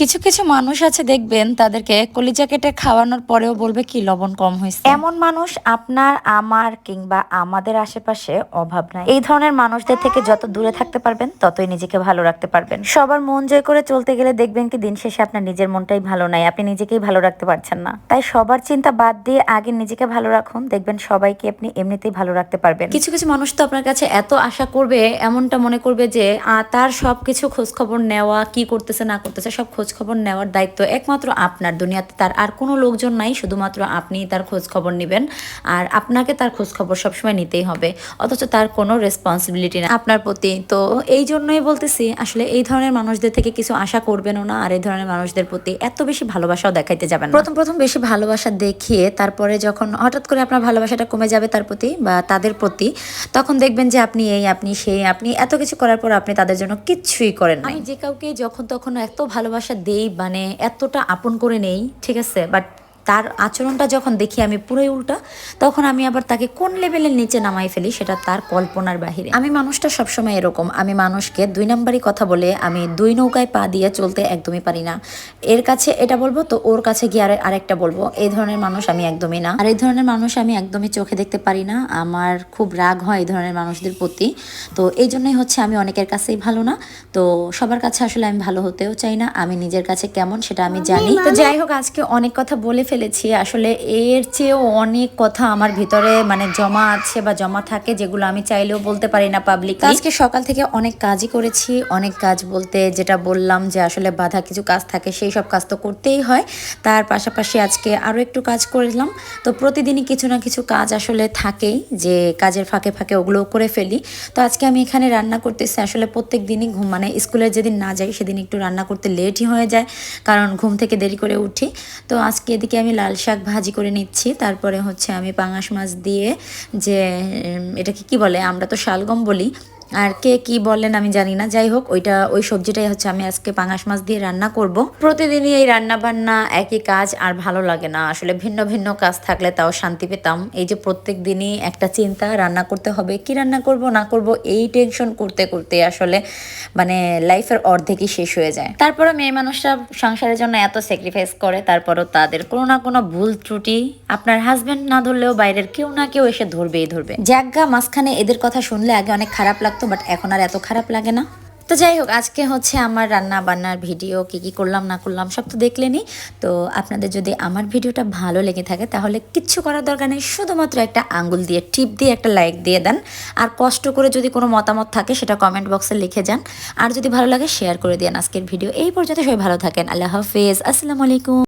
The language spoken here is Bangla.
কিছু কিছু মানুষ আছে দেখবেন তাদেরকে কলিজা কেটে খাওয়ানোর পরেও বলবে কি লবণ কম হয়েছে এমন মানুষ আপনার আমার কিংবা আমাদের আশেপাশে অভাব নাই। এই ধরনের মানুষদের থেকে যত দূরে থাকতে পারবেন ততই নিজেকে ভালো রাখতে পারবেন। সবার মন জয় করে চলতে গেলে দেখবেন কি দিন শেষে আপনার নিজের মনটাই ভালো নাই আপনি নিজেকেই ভালো রাখতে পারছেন না। তাই সবার চিন্তা বাদ দিয়ে আগে নিজেকে ভালো রাখুন দেখবেন সবাইকে আপনি এমনিতেই ভালো রাখতে পারবেন। কিছু কিছু মানুষ তো আপনার কাছে এত আশা করবে এমনটা মনে করবে যে তার সব কিছু খোঁজ খবর নেওয়া কি করতেছে না করতেছে সব খোঁজ খবর নেওয়ার দায়িত্ব একমাত্র আপনার। দুনিয়াতে তার আর কোনো লোকজন নাই শুধুমাত্র আপনি তার খোঁজ খবর নেবেন আর আপনাকে তার খোঁজ খবর সবসময় নিতেই হবে। অথচ তার কোনো রেসপন্সিবিলিটি না। আপনার প্রতি তো এই জন্যই বলতেছি আসলে এই ধরনের মানুষদের থেকে কিছু আশা করবেনও না আর এই ধরনের মানুষদের প্রতি এত বেশি ভালোবাসাও দেখাইতে যাবেন না। প্রথম প্রথম বেশি ভালোবাসা দেখিয়ে তারপরে যখন হঠাৎ করে আপনার ভালোবাসাটা কমে যাবে তার প্রতি বা তাদের প্রতি তখন দেখবেন যে আপনি এই আপনি সেই আপনি এত কিছু করার পর আপনি তাদের জন্য কিচ্ছুই করেন না আমি যে কাউকে যখন তখন এত ভালোবাসা দেই মানে এতটা আপন করে নেই ঠিক আছে? বাট তার আচরণটা যখন দেখি আমি পুরোই উল্টা তখন আমি আবার তাকে কোন লেভেলের নিচে নামাই ফেলি সেটা তার কল্পনার বাহিরে। আমি মানুষটা সবসময় এরকম আমি মানুষকে দুই নাম্বারই কথা বলে আমি দুই নৌকায় পা দিয়ে চলতে একদমই পারি না। এর কাছে এটা বলব তো ওর কাছে গিয়ে আরে- আরেকটা বলব এই ধরনের মানুষ আমি একদমই না। আর এই ধরনের মানুষ আমি একদমই চোখে দেখতে পারি না আমার খুব রাগ হয় এই ধরনের মানুষদের প্রতি। তো এই জন্যই হচ্ছে আমি অনেকের কাছেই ভালো না তো সবার কাছে আসলে আমি ভালো হতেও চাই না আমি নিজের কাছে কেমন সেটা আমি জানি। তো যাই হোক আজকে অনেক কথা বলে ফেলেছি। আসলে এর চেয়েও অনেক কথা আমার ভিতরে মানে জমা আছে বা জমা থাকে যেগুলো আমি চাইলেও বলতে পারি না পাবলিক আজকে সকাল থেকে অনেক কাজই করেছি, অনেক কাজ বলতে যেটা বললাম যে আসলে বাধা কিছু কাজ থাকে সেই সব কাজ তো করতেই হয়। তার পাশাপাশি আজকে আরও একটু কাজ করলাম। তো প্রতিদিনই কিছু না কিছু কাজ আসলে থাকেই যে কাজের ফাঁকে ফাঁকে ওগুলোও করে ফেলি। তো আজকে আমি এখানে রান্না করতেছি, আসলে প্রত্যেক দিনই ঘুম মানে স্কুলে যেদিন না যাই সেদিন একটু রান্না করতে লেটই হয়ে যায়, কারণ ঘুম থেকে দেরি করে উঠি। তো আজকে এদিকে আমি লাল শাক ভাজি করে নিচ্ছি। তারপরে হচ্ছে আমি পাঙাশ মাছ দিয়ে যে এটাকে কি বলে? আমরা তো শালগম বলি। আর কে কি বলেন আমি জানি না। যাই হোক, ওইটা, ওই সবজিটাই হচ্ছে আমি আজকে পাঙাশ মাছ দিয়ে রান্না করব। প্রতিদিনই এই রান্না বান্না একই কাজ, আর ভালো লাগে না। আসলে ভিন্ন ভিন্ন কাজ থাকলে তাও শান্তি পেতাম। এই যে প্রত্যেক দিনই একটা চিন্তা, রান্না করতে হবে, কি রান্না করব, না করব, এই টেনশন করতে করতে আসলে মানে লাইফের অর্ধেকই শেষ হয়ে যায়। তারপরে মেয়ে মানুষরা সংসারের জন্য এত স্যাক্রিফাইস করে, তারপরও তাদের কোনো না কোনো ভুল ত্রুটি আপনার হাজবেন্ড না ধরলেও বাইরের কেউ না কেউ এসে ধরবেই ধরবে। জাগা মাঝখানে এদের কথা শুনলে আগে অনেক খারাপ লাগতো বাট এখন আর এত খারাপ লাগে না। তো যাই হোক, আজকে হচ্ছে আমার রান্না বান্নার ভিডিও, কি কি করলাম, না করলাম, সব তো দেখলেনি তো আপনাদের যদি আমার ভিডিওটা ভালো লেগে থাকে, তাহলে কিচ্ছু করার দরকার নেই, শুধুমাত্র একটা আঙ্গুল দিয়ে, টিপ দিয়ে একটা লাইক দিয়ে দেন। আর কষ্ট করে যদি কোনো মতামত থাকে, সেটা কমেন্ট বক্সে লিখে যান। আর যদি ভালো লাগে শেয়ার করে দিন আজকের ভিডিও। এই পর্যন্ত সবাই ভালো থাকেন। আল্লাহ হাফেজ। আসসালামু আলাইকুম।